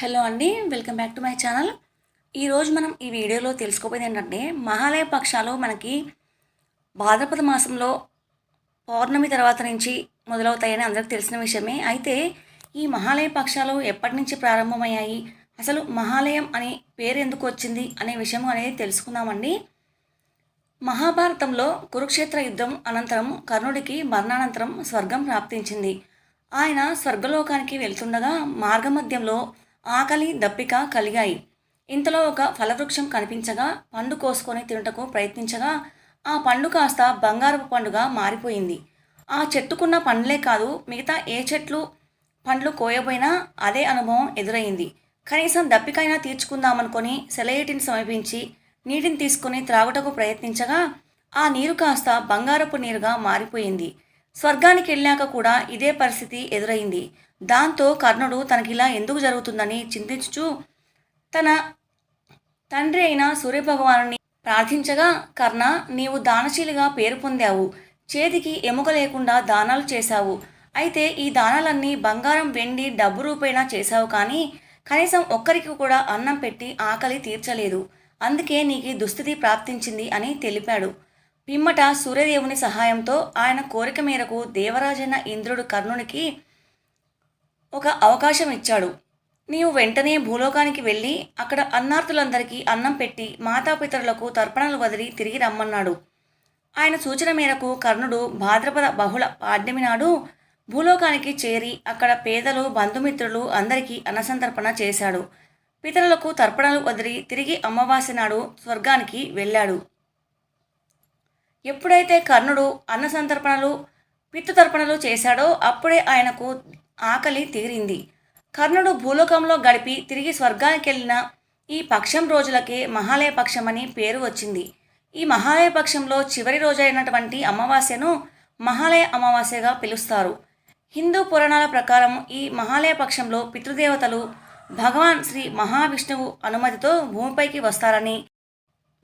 Hello అండి welcome back to my channel. ఈరోజు మనం ఈ వీడియోలో తెలుసుకోపోయేది ఏంటంటే మహాలయ పక్షాలు మనకి భాద్రపద మాసంలో పౌర్ణమి తర్వాత నుంచి మొదలవుతాయని అందరికీ తెలిసిన విషయమే. అయితే ఈ మహాలయ పక్షాలు ఎప్పటి నుంచి ప్రారంభమయ్యాయి? అసలు మహాలయం అనే పేరు ఎందుకు వచ్చింది అనే విషయం అనేది తెలుసుకుందామండి. మహాభారతంలో కురుక్షేత్ర యుద్ధం అనంతరం కర్ణుడికి మరణానంతరం స్వర్గం ప్రాప్తించింది. ఆయన స్వర్గలోకానికి వెళ్తుండగా మార్గమధ్యంలో ఆకలి దప్పిక కలిగాయి. ఇంతలో ఒక ఫలవృక్షం కనిపించగా పండు కోసుకొని తినుటకు ప్రయత్నించగా ఆ పండు కాస్త బంగారపు పండుగా మారిపోయింది. ఆ చెట్టుకున్న పండ్లే కాదు మిగతా ఏ చెట్లు పండ్లు కోయబోయినా అదే అనుభవం ఎదురైంది. కనీసం దప్పికైనా తీర్చుకుందామనుకొని సెలయేటిని సమీపించి నీటిని తీసుకొని త్రాగుటకు ప్రయత్నించగా ఆ నీరు కాస్త బంగారపు నీరుగా మారిపోయింది. స్వర్గానికి వెళ్ళాక కూడా ఇదే పరిస్థితి ఎదురైంది. దాంతో కర్ణుడు తనకిలా ఎందుకు జరుగుతుందని చింతించుచు తన తండ్రి అయిన సూర్యభగవాను ప్రార్థించగా కర్ణ నీవు దానశీలిగా పేరు పొందావు. చేతికి ఎముక లేకుండా దానాలు చేశావు. అయితే ఈ దానాలన్నీ బంగారం వెండి డబ్బు రూపేణా చేశావు కానీ కనీసం ఒక్కరికి కూడా అన్నం పెట్టి ఆకలి తీర్చలేదు. అందుకే నీకు దుస్థితి ప్రాప్తించింది అని తెలిపాడు. పిమ్మట సూర్యదేవుని సహాయంతో ఆయన కోరిక మేరకు దేవరాజైన ఇంద్రుడు కర్ణునికి ఒక అవకాశం ఇచ్చాడు. నీవు వెంటనే భూలోకానికి వెళ్ళి అక్కడ అన్నార్థులందరికీ అన్నం పెట్టి మాతాపితరులకు తర్పణలు వదిలి తిరిగి రమ్మన్నాడు. ఆయన సూచన మేరకు కర్ణుడు భాద్రపద బహుళ పాడ్యమి నాడు భూలోకానికి చేరి అక్కడ పేదలు బంధుమిత్రులు అందరికీ అన్నసంతర్పణ చేశాడు. పితరులకు తర్పణలు వదిలి తిరిగి అమావాస్య నాడు స్వర్గానికి వెళ్ళాడు. ఎప్పుడైతే కర్ణుడు అన్న సంతర్పణలు పితృతర్పణలు చేశాడో అప్పుడే ఆయనకు ఆకలి తీరింది. కర్ణుడు భూలోకంలో గడిపి తిరిగి స్వర్గానికి వెళ్ళిన ఈ పక్షం రోజులకే మహాలయ పక్షం అని పేరు వచ్చింది. ఈ మహాలయ పక్షంలో చివరి రోజైనటువంటి అమావాస్యను మహాలయ అమావాస్యగా పిలుస్తారు. హిందూ పురాణాల ప్రకారం ఈ మహాలయ పక్షంలో పితృదేవతలు భగవాన్ శ్రీ మహావిష్ణువు అనుమతితో భూమిపైకి వస్తారని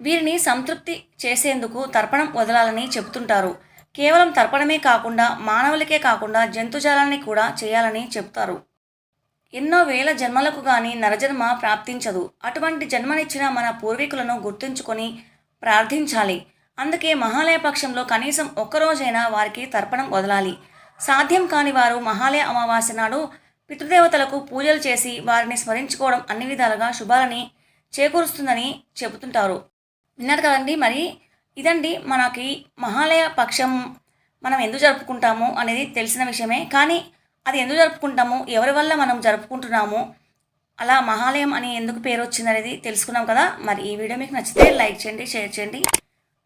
వీరిని సంతృప్తి చేసేందుకు తర్పణం వదలాలని చెబుతుంటారు. కేవలం తర్పణమే కాకుండా మానవులకే కాకుండా జంతుజాలాన్ని కూడా చేయాలని చెప్తారు ఎన్నో వేల జన్మలకు గాని నరజన్మ ప్రాప్తించదు. అటువంటి జన్మనిచ్చిన మన పూర్వీకులను గుర్తుంచుకొని ప్రార్థించాలి. అందుకే మహాలయ పక్షంలో కనీసం ఒక్కరోజైనా వారికి తర్పణం వదలాలి. సాధ్యం కాని వారు మహాలయ అమావాస్య నాడు పితృదేవతలకు పూజలు చేసి వారిని స్మరించుకోవడం అన్ని విధాలుగా శుభాలని చేకూరుస్తుందని చెబుతుంటారు. విన్నారు కదండి. మరి ఇదండి మనకి మహాలయ పక్షం మనం ఎందుకు జరుపుకుంటాము అనేది తెలిసిన విషయమే. కానీ అది ఎందుకు జరుపుకుంటాము? ఎవరి వల్ల మనం జరుపుకుంటున్నాము? అలా మహాలయం అని ఎందుకు పేరు వచ్చింది అనేది తెలుసుకున్నాం కదా. మరి ఈ వీడియో మీకు నచ్చితే లైక్ చేయండి షేర్ చేయండి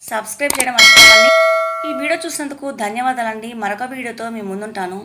సబ్స్క్రైబ్ చేయడం మర్చిపోకండి. ఈ వీడియో చూసినందుకు ధన్యవాదాలండి. మరొక వీడియోతో మీ ముందుంటాను.